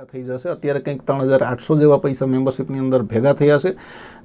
ભેગા થઈ જશે. અત્યારે કંઈક ત્રણ હજાર આઠસો જેવા પૈસા મેમ્બરશિપની અંદર ભેગા થયા છે.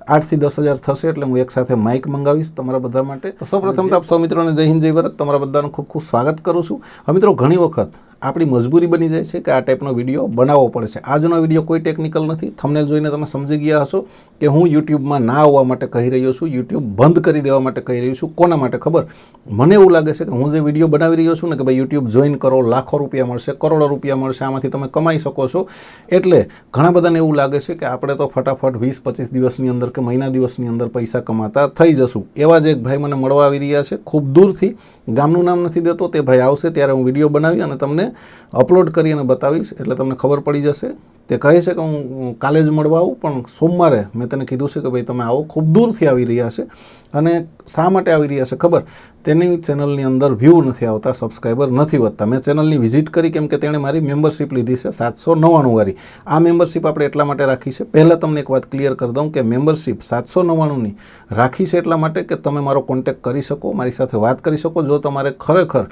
આઠથી દસ હજાર થશે એટલે હું એકસાથે માઇક મંગાવીશ તમારા બધા માટે. તો સૌપ્રથમ તો આપ સૌ મિત્રોને જય હિન્દ, જય ભારત. તમારા બધાનું ખૂબ ખૂબ સ્વાગત કરું છું. હવે મિત્રો ઘણી વખત આપણી મજબૂરી બની જાય છે કે આ ટાઈપનો વીડિયો બનાવવો પડે છે. આજનો વીડિયો કોઈ ટેકનિકલ નથી. થમને જોઈને તમે સમજી ગયા હશો કે હું યુટ્યુબમાં ના આવવા માટે કહી રહ્યો છું. યુટ્યુબ બંધ કરી દેવા માટે કહી રહ્યો છું. કોના માટે ખબર? મને એવું લાગે છે કે હું જે વીડિયો બનાવી રહ્યો છું ને કે ભાઈ યુટ્યુબ જોઈન કરો, લાખો રૂપિયા મળશે, કરોડો રૂપિયા મળશે. આમાંથી તમે કમાઈ શકો છો. એટલે ઘણા બધાને એવું લાગે છે કે આપણે તો ફટાફટ વીસ, પચીસ દિવસની અંદર કે મહિના દિવસની અંદર પૈસા કમાતા થઈ જશું. એવા જ એક ભાઈ મને મળવા આવી રહ્યા છે, ખૂબ દૂરથી. ગામનું નામ નથી દેતો, તે ભાઈ આવશે ત્યારે હું વીડિયો બનાવી અને તમને અપલોડ કરી અને બતાવીશ, એટલે તમને ખબર પડી જશે. તે કહે છે કે હું કાલે જ મળવા આવું, પણ સોમવારે મેં તેને કીધું છે કે ભાઈ તમે આવો. ખૂબ દૂરથી આવી રહ્યા છે અને શા માટે આવી રહ્યા છે ખબર? તેની ચેનલની અંદર વ્યૂ નથી આવતા સબસ્ક્રાઈબર નથી વધતા. મેં ચેનલની વિઝિટ કરી કેમ કે તેણે મારી મેમ્બરશિપ લીધી છે સાતસો નવ્વાણું વાળી. આ મેમ્બરશિપ આપણે એટલા માટે રાખી છે. પહેલાં તમને એક વાત ક્લિયર કરી દઉં કે મેમ્બરશિપ સાતસો નવ્વાણુંની રાખી છે એટલા માટે કે તમે મારો કોન્ટેક્ટ કરી શકો, મારી સાથે વાત કરી શકો. જો તમારે ખરેખર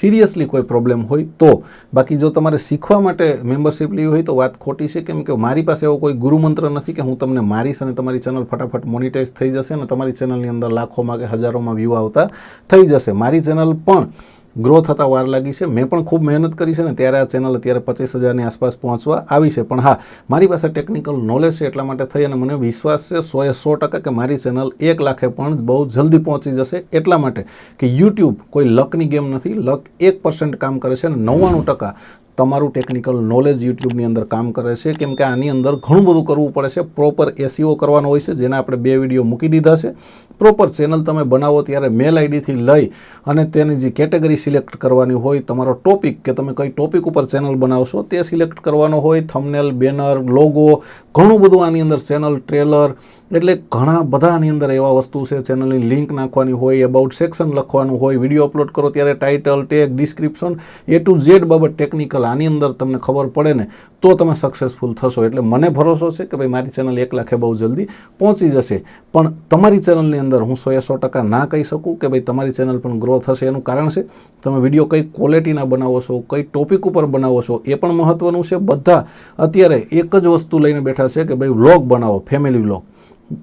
સિરિયસલી કોઈ પ્રોબ્લેમ હોય તો. બાકી જો તમારે શીખવા માટે મેમ્બરશિપ લેવી હોય તો વાત ખોટી છે કેમ કે મારી પાસે એવો કોઈ ગુરુમંત્ર નથી કે હું તમને મારીશ અને તમારી ચેનલ ફટાફટ મોનિટાઇઝ થઈ જશે અને તમારી ચેનલની અંદર લાખોમાં કે હજારોમાં વ્યૂ આવતા થઈ જશે. મારી ચેનલ પણ ગ્રો થતાં વાર લાગી છે. મેં પણ ખૂબ મહેનત કરી છે ને ત્યારે આ ચેનલ અત્યારે પચીસ હજારની આસપાસ પહોંચવા આવી છે. પણ હા, મારી પાસે ટેકનિકલ નોલેજ છે એટલા માટે થઈ અને મને વિશ્વાસ છે સોએ સો ટકા કે મારી ચેનલ એક લાખે પણ બહુ જલ્દી પહોંચી જશે. એટલા માટે કે યુટ્યુબ કોઈ લકની ગેમ નથી. લક એક પર્સન્ટ કામ કરે છે અને નવ્વાણું ટકા તમારું ટેકનિકલ નોલેજ યુટ્યુબની અંદર કામ કરે છે, કેમ કે આની અંદર ઘણું બધું કરવું પડે છે. પ્રોપર એસીઓ કરવાનો હોય છે, જેના આપણે બે વીડિયો મૂકી દીધા છે. પ્રોપર ચેનલ તમે બનાવો ત્યારે મેલ આઈડીથી લઈ અને તેની જે કેટેગરી સિલેક્ટ કરવાની હોય, તમારો ટોપિક કે તમે કઈ ટોપિક ઉપર ચેનલ બનાવશો, તે સિલેક્ટ કરવાનો હોય થમનેલ બેનર લોગો ઘણું બધું આની અંદર ચેનલ ટ્રેલર એટલે ઘણા બધા આની અંદર એવા વસ્તુ છે. ચેનલની લિંક નાખવાની હોય અબાઉટ સેક્શન લખવાનું હોય વીડિયો અપલોડ કરો ત્યારે title tag description A to Z બાબત ટેકનિકલ આની અંદર તમને ખબર પડે ને, તો તમે સક્સેસફુલ થશો. એટલે મને ભરોસો છે કે ભાઈ મારી ચેનલ એક લાખે બહુ જલ્દી પહોંચી જશે. પણ તમારી ચેનલની અંદર હું સો એ સો ટકા ના કહી શકું કે ભાઈ તમારી ચેનલ પણ ગ્રો થશે. એનું કારણ છે, તમે વીડિયો કઈ ક્વોલિટીના બનાવો છો, કઈ ટોપિક ઉપર બનાવો છો, એ પણ મહત્ત્વનું છે. બધા અત્યારે એક જ વસ્તુ લઈને બેઠા છે કે ભાઈ વ્લોગ બનાવો ફેમિલી વ્લોગ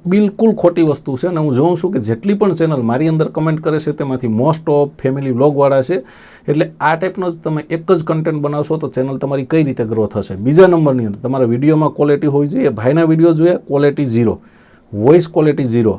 બિલકુલ ખોટી વસ્તુ છે અને હું જોઉં છું કે જેટલી પણ ચેનલ મારી અંદર કમેન્ટ કરે છે તેમાંથી મોસ્ટ ઓફ ફેમિલી વ્લોગવાળા છે. એટલે આ ટાઈપનો જ તમે એક જ કન્ટેન્ટ બનાવશો તો ચેનલ તમારી કઈ રીતે ગ્રો થશે? બીજા નંબરની અંદર તમારા વિડીયોમાં ક્વોલિટી હોવી જોઈએ, ભાઈના વીડિયો જોઈએ quality zero voice quality zero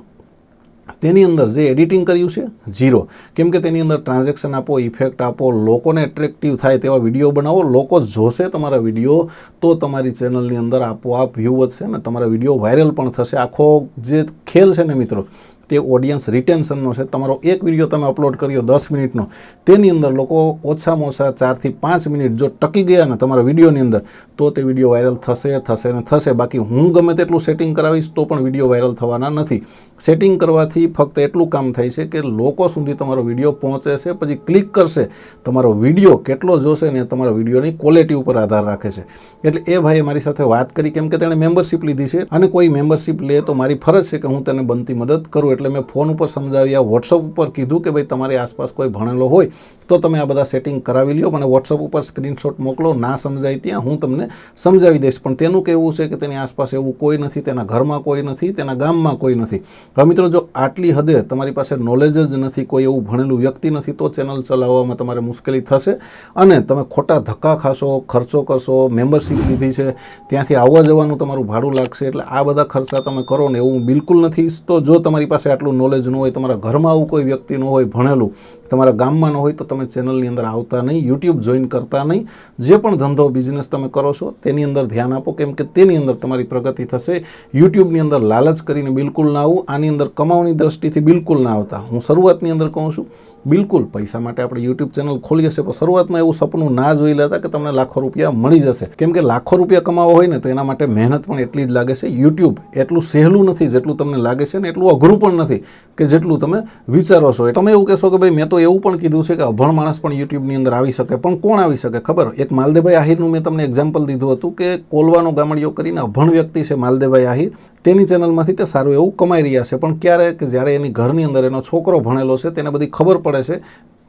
તેની અંદર જે એડિટિંગ કર્યું છે, ઝીરો. કેમ કે તેની અંદર ટ્રાન્ઝેક્શન આપો, ઇફેક્ટ આપો, લોકોને એટ્રેક્ટિવ થાય તેવા વીડિયો બનાવો. લોકો જોશે તમારા વીડિયો, તો તમારી ચેનલની અંદર આપોઆપ વ્યૂ વધશે અને તમારા વીડિયો વાયરલ પણ થશે. આખો જે ખેલ છે ને મિત્રો, તે ઓડિયન્સ રિટેન્શનનો છે. તમારો એક વીડિયો તમે અપલોડ કર્યો દસ મિનિટનો, તેની અંદર લોકો ઓછામાં ઓછા ચારથી પાંચ મિનિટ જો ટકી ગયા ને તમારા વિડીયોની અંદર, તો તે વીડિયો વાયરલ થશે થશે ને થશે. બાકી હું ગમે તેટલું સેટિંગ કરાવીશ તો પણ વીડિયો વાયરલ થવાના નથી. સેટિંગ કરવાથી ફક્ત એટલું કામ થાય છે કે લોકો સુધી તમારો વીડિયો પહોંચે છે, પછી ક્લિક કરશે, તમારો વીડિયો કેટલો જોશે ને તમારા વિડીયોની ક્વોલિટી ઉપર આધાર રાખે છે. એટલે એ ભાઈએ મારી સાથે વાત કરી કેમ કે તેણે મેમ્બરશિપ લીધી છે અને કોઈ મેમ્બરશિપ લે તો મારી ફરજ છે કે હું તેને બનતી મદદ કરું. એટલે મેં ફોન ઉપર સમજાવ્યા વોટ્સઅપ ઉપર કીધું કે ભાઈ તમારી આસપાસ કોઈ ભણેલો હોય તો તમે આ બધા સેટિંગ કરાવી લ્યો. મને વોટ્સઅપ ઉપર સ્ક્રીનશોટ મોકલો, ના સમજાય ત્યાં હું તમને સમજાવી દઈશ. પણ તેનું કહેવું છે કે તેની આસપાસ એવું કોઈ નથી, તેના ઘરમાં કોઈ નથી, તેના ગામમાં કોઈ નથી. હવે મિત્રો, જો આટલી હદે તમારી પાસે નોલેજ જ નથી, કોઈ એવું ભણેલું વ્યક્તિ નથી, તો ચેનલ ચલાવવામાં તમારે મુશ્કેલી થશે અને તમે ખોટા ધક્કા ખાશો, ખર્ચો કરશો મેમ્બરશિપ લીધી છે, ત્યાંથી આવવા જવાનું તમારું ભાડું લાગશે, એટલે આ બધા ખર્ચા તમે કરો ને એવું બિલકુલ નથી. તો જો તમારી પાસે આટલું નોલેજ ન હોય, તમારા ઘરમાં આવું કોઈ વ્યક્તિ ન હોય ભણેલું તમારા ગામમાં ન હોય તો તમે ચેનલની અંદર આવતા નહીં યુટ્યુબ જોઈન કરતા નહીં. જે પણ ધંધો બિઝનેસ તમે કરો છો, તેની અંદર ધ્યાન આપો. કેમ કે તેની અંદર તમારી પ્રગતિ થશે. યુટ્યુબની અંદર લાલચ કરીને બિલકુલ ના આવું. આની અંદર કમાવાની દ્રષ્ટિથી બિલકુલ ના આવતા. હું શરૂઆતની અંદર કહું છું બિલકુલ, પૈસા માટે આપણે યુટ્યુબ ચેનલ ખોલીએ છીએ, પણ શરૂઆતમાં એવું સપનું ના જોઈ લેતા કે તમને લાખો રૂપિયા મળી જશે. કેમ કે લાખો રૂપિયા કમાવા હોય ને, તો એના માટે મહેનત પણ એટલી જ લાગે છે. યુટ્યુબ એટલું સહેલું નથી જેટલું તમને લાગે છે ને, એટલું અઘરું પણ નથી કે જેટલું તમે વિચારો છો. તમે એવું કહેશો કે ભાઈ, મેં તો એવું પણ કીધું છે કે અભણ માણસ પણ યુટ્યુબની અંદર આવી શકે, પણ કોણ આવી શકે? ખબર? એક માલદેભાઈ આહિરનું મેં તમને એક્ઝામ્પલ દીધું હતું કે કોલવાનો ગામડિયો કરીને અભણ વ્યક્તિ છે માલદેભાઈ આહિર. તેની ચેનલમાંથી તે સારું એવું કમાઈ રહ્યા છે. પણ ક્યારે કે જ્યારે એની ઘરની અંદર એનો છોકરો ભણેલો છે, તેને બધી ખબર પડે છે.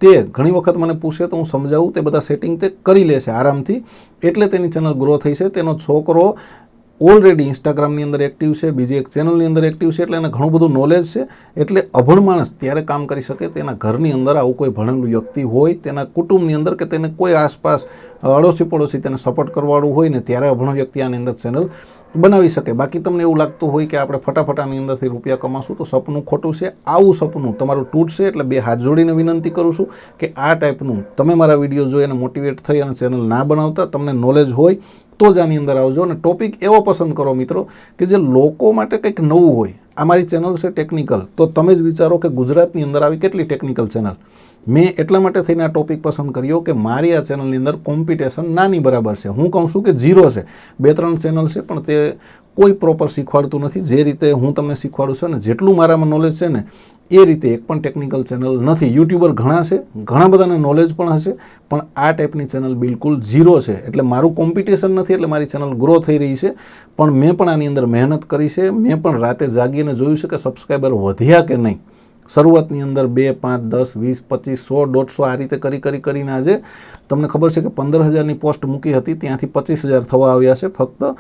તે ઘણી વખત મને પૂછે તો હું સમજાવું, તે બધા સેટિંગ તે કરી લેશે આરામથી. એટલે તેની ચેનલ ગ્રો થઈ છે. તેનો છોકરો ઓલરેડી ઇન્સ્ટાગ્રામની અંદર એક્ટિવ છે, બીજી એક ચેનલની અંદર એક્ટિવ છે, એટલે એને ઘણું બધું નોલેજ છે. એટલે અભણ માણસ ત્યારે કામ કરી શકે તેના ઘરની અંદર આવું કોઈ ભણેલું વ્યક્તિ હોય, તેના કુટુંબની અંદર કે તેને કોઈ આસપાસ અડોશી પડોશી તેને સપોર્ટ કરવાવાળું હોય ને ત્યારે અભણ વ્યક્તિ આની અંદર ચેનલ બનાવી શકે. બાકી તમને એવું લાગતું હોય કે આપણે ફટાફટાની અંદરથી રૂપિયા કમાશું તો સપનું ખોટું છે. આવું સપનું તમારું તૂટશે એટલે બે હાથ જોડીને વિનંતી કરું છું કે આ ટાઈપનું તમે મારા વીડિયો જોઈ અને મોટિવેટ થઈ અને ચેનલ ના બનાવતા, તમને નોલેજ હોય તો જ આની અંદર આવજો અને ટોપિક એવો પસંદ કરો મિત્રો કે જે લોકો માટે કંઈક નવું હોય. આ મારી ચેનલ છે ટેકનિકલ. તો તમે જ વિચારો કે ગુજરાતની અંદર આવી કેટલી ટેકનિકલ ચેનલ. મેં એટલા માટે થઈને આ ટોપિક પસંદ કર્યો કે મારી આ ચેનલની અંદર કોમ્પિટિશન નાની બરાબર છે. હું કહું છું કે ઝીરો છે. બે ત્રણ ચેનલ છે, પણ તે કોઈ પ્રોપર શીખવાડતું નથી. જે રીતે હું તમને શીખવાડું છું ને જેટલું મારામાં નોલેજ છે ને, એ રીતે એક પણ ટેકનિકલ ચેનલ નથી. યુટ્યુબર ઘણા છે, ઘણા બધાને નોલેજ પણ હશે, પણ આ ટાઈપની ચેનલ બિલકુલ ઝીરો છે. એટલે મારું કોમ્પિટિશન નથી, એટલે મારી ચેનલ ગ્રો થઈ રહી છે. પણ મેં પણ આની અંદર મહેનત કરી છે. મેં પણ રાતે જાગીને જોયું છે કે સબસ્ક્રાઈબર વધ્યા કે નહીં? શરૂઆતની અંદર બે, પાંચ, દસ, વીસ, પચીસ, સો, દોઢસો આ રીતે કરી કરી, કરીને આજે તમને ખબર છે કે પંદર હજારની પોસ્ટ મૂકી હતી, ત્યાંથી પચીસ હજાર થવા આવ્યા છે ફક્ત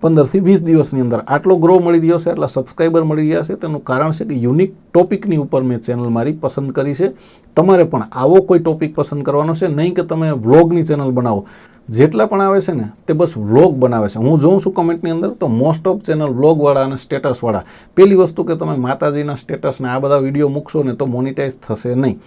પંદરથી વીસ દિવસની અંદર. આટલો ગ્રો મળી રહ્યો છે, આટલા સબસ્ક્રાઈબર મળી રહ્યા છે, તેનું કારણ છે કે યુનિક ટોપિકની ઉપર મેં ચેનલ મારી પસંદ કરી છે. તમારે પણ આવો કોઈ ટોપિક પસંદ કરવાનો છે, નહીં કે તમે વ્લોગની ચેનલ બનાવો. જેટલા પણ આવે છે ને, તે બસ વ્લોગ બનાવે છે. હું જોઉં છું કમેન્ટની અંદર, તો મોસ્ટ ઓફ ચેનલ વ્લોગવાળા અને સ્ટેટસવાળા પહેલી વસ્તુ કે તમે માતાજીના સ્ટેટસને આ બધા વીડિયો મૂકશો ને તો મોનિટાઇઝ થશે નહીં.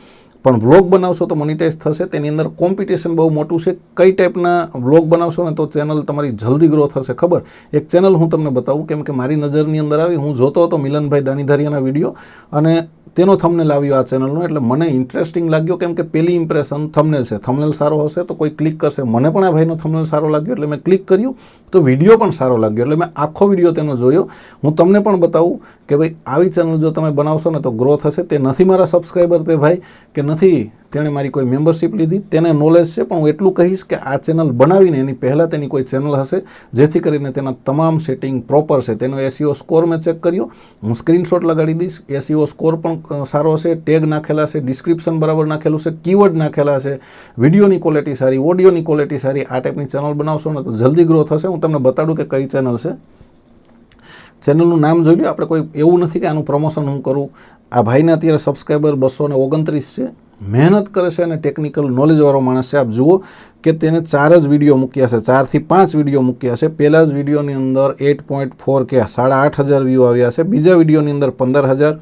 પણ વ્લોગ બનાવશો તો મોનિટાઇઝ થશે. તેની અંદર કોમ્પિટિશન બહુ મોટું છે. કઈ ટાઈપના વ્લોગ બનાવશો ને તો ચેનલ તમારી જલ્દી ગ્રો થશે, ખબર? એક ચેનલ હું તમને બતાવું, કેમ કે મારી નજરની અંદર આવી, હું જોતો હતો મિલનભાઈ દાનીધારિયાના વીડિયો. અને તેનો થમનેલ આવ્યો આ ચેનલનો એટલે મને ઇન્ટરેસ્ટિંગ લાગ્યો કેમ કે પહેલી ઇમ્પ્રેશન થમનેલ છે. થમનેલ સારો હશે તો કોઈ ક્લિક કરશે. મને પણ આ ભાઈનો થમનેલ સારો લાગ્યો, એટલે મેં ક્લિક કર્યું તો વીડિયો પણ સારો લાગ્યો. એટલે મેં આખો વીડિયો તેનો જોયો. હું તમને પણ બતાવું કે ભાઈ, આવી ચેનલ જો તમે બનાવશો ને તો ગ્રો થશે તે નથી મારા સબસ્ક્રાઈબર તે ભાઈ, કે નથી તેણે મારી કોઈ મેમ્બરશિપ લીધી. તેને નોલેજ છે, પણ હું એટલું કહીશ કે આ ચેનલ બનાવીને એની પહેલાં તેની કોઈ ચેનલ હશે, જેથી કરીને તેના તમામ સેટિંગ પ્રોપર છે. તેનો એસીઓ સ્કોર મેં ચેક કર્યો. હું સ્ક્રીનશોટ લગાડી દઈશ. એસીઓ સ્કોર પણ સારો છે ટેગ નાખેલા છે ડિસ્ક્રિપ્શન બરાબર નાખેલું છે કીવર્ડ નાખેલા છે વિડીયોની ક્વોલિટી સારી ઓડિયોની ક્વોલિટી સારી, આ ટાઈપની ચેનલ બનાવશો ને તો જલ્દી ગ્રો થશે. હું તમને બતાડું કે કઈ ચેનલ છે. ચેનલનું નામ જોઈ લો આપણે કોઈ એવું નથી કે આનું પ્રમોશન હું કરું. આ ભાઈને અત્યારે સબસ્ક્રાઈબર બસો ને ઓગણત્રીસ છે. મહેનત કરે છે અને ટેકનિકલ નોલેજવાળો માણસ છે. આપ જુઓ કે તેને ચાર જ વીડિયો મૂક્યા છે. ચારથી પાંચ વીડિયો મૂક્યા છે. પહેલા જ વિડીયોની અંદર એટ પોઈન્ટ ફોર કે સાડા આઠ હજાર વ્યૂ આવ્યા છે. બીજા વિડીયોની અંદર પંદર હજાર.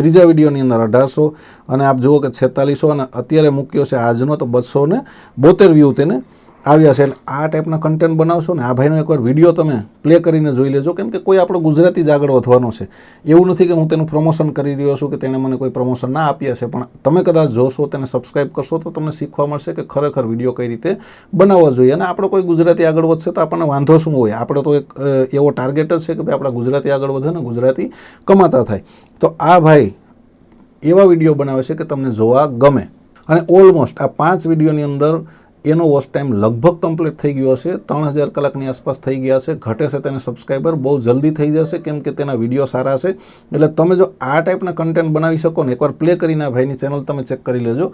ત્રીજા વિડીયોની અંદર અઢારસો અને આપ જુઓ કે છેતાલીસો અને અત્યારે મૂક્યો છે આજનો તો બસો ને બોતેર વ્યૂ તેને આવ્યા છે. એટલે આ ટાઈપના કન્ટેન્ટ બનાવશો ને, આ ભાઈનો એકવાર વીડિયો તમે પ્લે કરીને જોઈ લેજો. કેમ કે કોઈ આપણો ગુજરાતી જ આગળ વધવાનો છે. એવું નથી કે હું તેનું પ્રમોશન કરી રહ્યો છું કે તેણે મને કોઈ પ્રમોશન ના આપ્યા છે. પણ તમે કદાચ જોશો, તેને સબસ્ક્રાઈબ કરશો, તો તમને શીખવા મળશે કે ખરેખર વીડિયો કઈ રીતે બનાવવા જોઈએ. અને આપણો કોઈ ગુજરાતી આગળ વધશે તો આપણને વાંધો શું હોય? આપણે તો એક એવો ટાર્ગેટ જ છે કે ભાઈ આપણા ગુજરાતી આગળ વધે ને ગુજરાતી કમાતા થાય. તો આ ભાઈ એવા વીડિયો બનાવે છે કે તમને જોવા ગમે. અને ઓલમોસ્ટ આ પાંચ વિડીયોની અંદર એનો વોચ ટાઈમ લગભગ કમ્પ્લીટ થઈ ગયો હશે. ત્રણ હજાર કલાકની આસપાસ થઈ ગયા છે. ઘટે છે તેને સબસ્ક્રાઈબર બહુ જલ્દી થઈ જશે, કેમ કે તેના વીડિયો સારા છે. એટલે તમે જો આ ટાઈપના કન્ટેન્ટ બનાવી શકો ને, એકવાર પ્લે કરીને આ ભાઈની ચેનલ તમે ચેક કરી લેજો.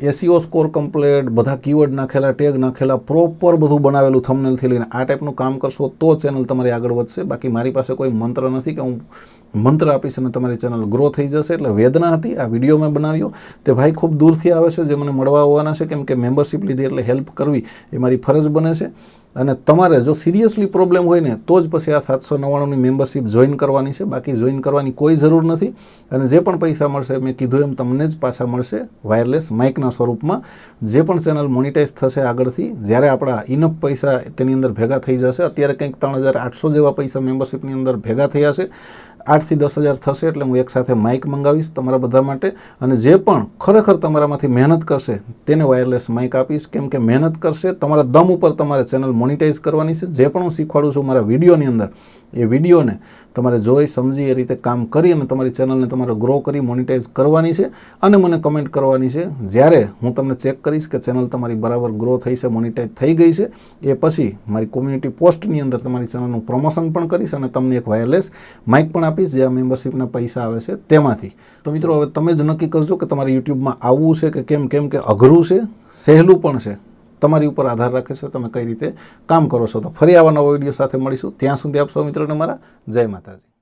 એસીઓ સ્કોર કમ્પ્લેટ બધા કીવર્ડ નાખેલા ટેગ નાખેલા પ્રોપર બધું બનાવેલું થમનેલથી લઈને આ ટાઈપનું કામ કરશો તો ચેનલ તમારી આગળ વધશે. બાકી મારી પાસે કોઈ મંત્ર નથી કે હું મંત્ર આપીશ અને તમારી ચેનલ ગ્રો થઈ જશે. એટલે વેદના હતી, આ વીડિયો મેં બનાવ્યો. તે ભાઈ ખૂબ દૂરથી આવે છે, જે મને મળવા આવવાના છે, કેમ કે મેમ્બરશિપ લીધી એટલે હેલ્પ કરવી એ મારી ફરજ બને છે. અને તમારે જો સિરિયસલી પ્રોબ્લેમ હોય ને, તો જ પછી આ સાતસો નવ્વાણુંની મેમ્બરશિપ જોઈન કરવાની છે. બાકી જોઈન કરવાની કોઈ જરૂર નથી. અને જે પણ પૈસા મળશે, મેં કીધું એમ તમને જ પાછા મળશે વાયરલેસ માઇકના સ્વરૂપમાં. જે પણ ચેનલ મોનિટાઇઝ થશે આગળથી, જ્યારે આપણા ઇનફ પૈસા તેની અંદર ભેગા થઈ જશે, અત્યારે કંઈક ત્રણ હજાર આઠસો જેવા પૈસા મેમ્બરશિપની અંદર ભેગા થયા છે. આઠથી દસ હજાર થશે એટલે હું એકસાથે માઇક મંગાવીશ તમારા બધા માટે. અને જે પણ ખરેખર તમારામાંથી મહેનત કરશે, તેને વાયરલેસ માઇક આપીશ. કેમ કે મહેનત કરશે, તમારા દમ ઉપર તમારે ચેનલ મોનિટાઇઝ કરવાની છે. જે પણ હું શીખવાડું છું મારા વિડીયોની અંદર એ વિડીયોને તમારે જોઈ, સમજી એ રીતે કામ કરી અને તમારી ચેનલને તમારે ગ્રો કરી મોનિટાઈઝ કરવાની છે અને મને કમેન્ટ કરવાની છે. જ્યારે હું તમને ચેક કરીશ કે ચેનલ તમારી બરાબર ગ્રો થઈ છે મોનિટાઇઝ થઈ ગઈ છે, એ પછી મારી કોમ્યુનિટી પોસ્ટની અંદર તમારી ચેનલનું પ્રમોશન પણ કરીશ અને તમને એક વાયરલેસ માઇક પણ આપીશ, જે આ મેમ્બરશિપના પૈસા આવે છે તેમાંથી. તો મિત્રો, હવે તમે જ નક્કી કરજો કે તમારે યુટ્યુબમાં આવવું છે કે કેમ? કેમ કે અઘરું છે, સહેલું પણ છે. તમારી ઉપર આધાર રાખે છે, તમે કઈ રીતે કામ કરો છો. તો ફરી આવા નવા વીડિયો સાથે મળીશું. ત્યાં સુધી આપ સૌ મિત્રોને મારા જય માતાજી.